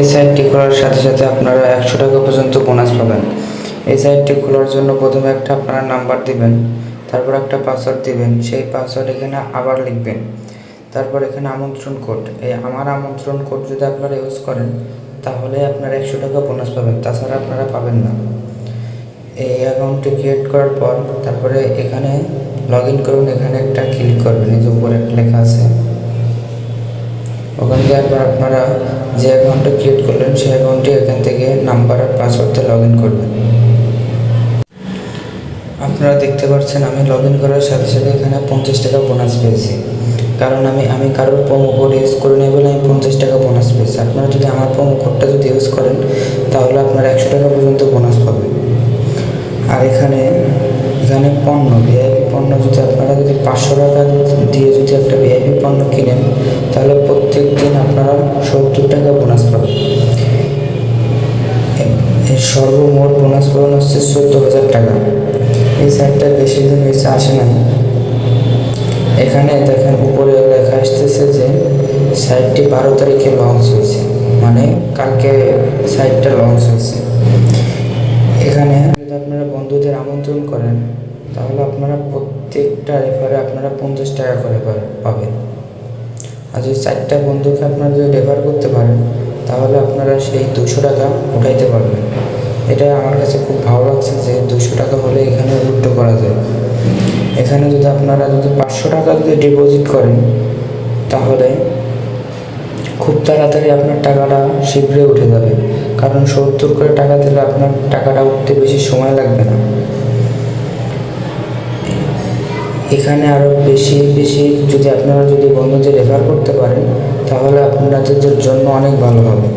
এই সাইটটি খোলার সাথে সাথে আপনারা একশো টাকা পর্যন্ত বোনাস পাবেন। এই সাইটটি খোলার জন্য প্রথমে একটা আপনারা নাম্বার দিবেন, তারপর একটা পাসওয়ার্ড দিবেন, সেই পাসওয়ার্ড এখানে আবার লিখবেন। তারপর এখানে আমন্ত্রণ কোড এই আমার আমন্ত্রণ কোড যদি আপনারা ইউজ করেন, তাহলে আপনারা একশো টাকা বোনাস পাবেন, তাছাড়া আপনারা পাবেন না। এই অ্যাকাউন্টটি ক্রিয়েট করার পর, তারপরে এখানে লগ ইন করুন, এখানে একটা ক্লিক করবেন, এই যে উপরে একটা লেখা আছে। ওখান থেকে আপনারা যে অ্যাকাউন্টটা ক্রিয়েট করলেন, সেই অ্যাকাউন্টটি এখান থেকে নাম্বার আর পাসওয়ার্ডে লগ ইন করবেন। আপনারা দেখতে পাচ্ছেন, আমি লগ ইন করার সাথে সাথে এখানে পঞ্চাশ টাকা বোনাস পেয়েছি। কারণ আমি আমি কারোর প্রোমো কোড ইউজ করে নেই বলে আমি পঞ্চাশ টাকা বোনাস পেয়েছি। আপনারা যদি আমার প্রোমো কোডটা যদি ইউজ করেন, তাহলে আপনারা একশো টাকা পর্যন্ত বোনাস পাবেন। আর এখানে এখানে পণ্য ভিআইপি পণ্য যদি আপনারা যদি পাঁচশো টাকা দিয়ে যদি একটা ভিআইপি পণ্য কিনেন, তাহলে প্রত্যেক দিন আপনারা সত্তর টাকা বোনাস পাবেন। সর্বমোট বোনাস পাবেন হচ্ছে চোদ্দ হাজার টাকা। এই সাইটটা বেশি দিন হয়েছে আসে নাই। এখানে দেখেন উপরে লেখা আসতেছে যে সাইটটি বারো তারিখে লঞ্চ হয়েছে। মানে কালকে সাইটটা লঞ্চ হয়েছে। এখানে যদি আপনারা বন্ধুদের আমন্ত্রণ করেন তাহলে আপনারা প্রত্যেকটা রেফারে আপনারা পঞ্চাশ টাকা করে পাবেন। আর যদি চারটা বন্ধুকে আপনারা যদি রেফার করতে পারেন, তাহলে আপনারা সেই দুশো টাকা উঠাইতে পারবেন। এটা আমার কাছে খুব ভালো লাগছে যে দুশো টাকা হলে এখানে উল্টো করা যায়। এখানে যদি আপনারা যদি পাঁচশো টাকা যদি ডিপোজিট করেন, তাহলে খুব তাড়াতাড়ি আপনার টাকাটা শীঘ্রই উঠে যাবে। কারণ সত্তর করে টাকা দিলে আপনার টাকাটা উঠতে বেশি সময় লাগবে না। এখানে আরও বেশি বেশি যদি আপনারা যদি বন্ধুদের রেফার করতে পারেন, তাহলে আপনাদের জন্য অনেক ভালো হবে।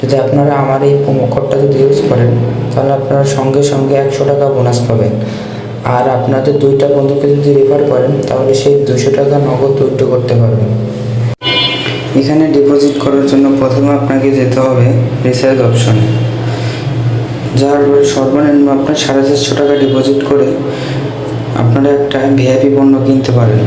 যদি আপনারা আমার এই প্রোমো কোডটা যদি ইউজ করেন, তাহলে আপনারা সঙ্গে সঙ্গে একশো টাকা বোনাস পাবেন। আর আপনাদের দুইটা বন্ধুকে যদি রেফার করেন, তাহলে সেই দুশো টাকা নগদ উইথড্র করতে পারবেন। এখানে ডিপোজিট করার জন্য প্রথমে আপনাকে যেতে হবে রিচার্জ অপশনে যার সর্বনিম্ন আপনার সাড়ে চারশো টাকা ডিপোজিট করে আপনারা একটা ভিআইপি পণ্য কিনতে পারেন।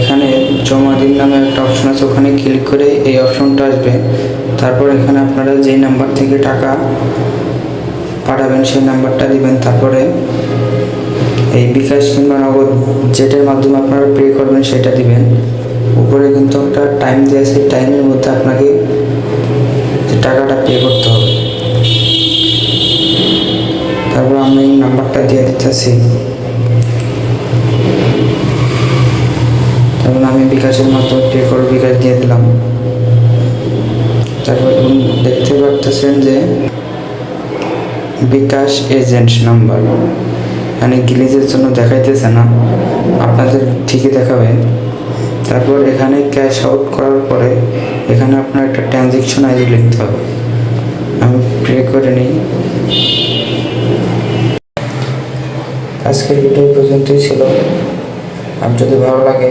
এখানে জমা দিন নামে একটা অপশন আছে, ওখানে ক্লিক করে এই অপশনটা আসবে। তারপর এখানে আপনারা যেই নাম্বার থেকে টাকা পাঠাবেন, সেই নাম্বারটা দিবেন। তারপরে এই বিকাশ কিংবা নগদ যেটার মাধ্যমে আপনারা পে করবেন, সেটা দিবেন। উপরে কিন্তু একটা টাইম দেওয়া সেই টাইমের মধ্যে আপনাকে টাকাটা পে করতে হবে। তারপর আমি নাম্বারটা দিয়ে দিতেছি তারপর আমি বিকাশের মতো পে করে বিকাশ দিয়ে দিলাম। তারপর দেখতে পারতেছেন যে বিকাশ এজেন্ট নাম্বার। মানে গ্লিজের জন্য দেখাইতেছে না, আপনাদের ঠিকই দেখাবে। তারপর এখানে ক্যাশ আউট করার পরে এখানে আপনার একটা ট্রানজেকশন আইডি লিখতে হবে। আমি প্রে করে নিই। আজকের ভিডিও পর্যন্তই ছিল। আর যদি ভালো লাগে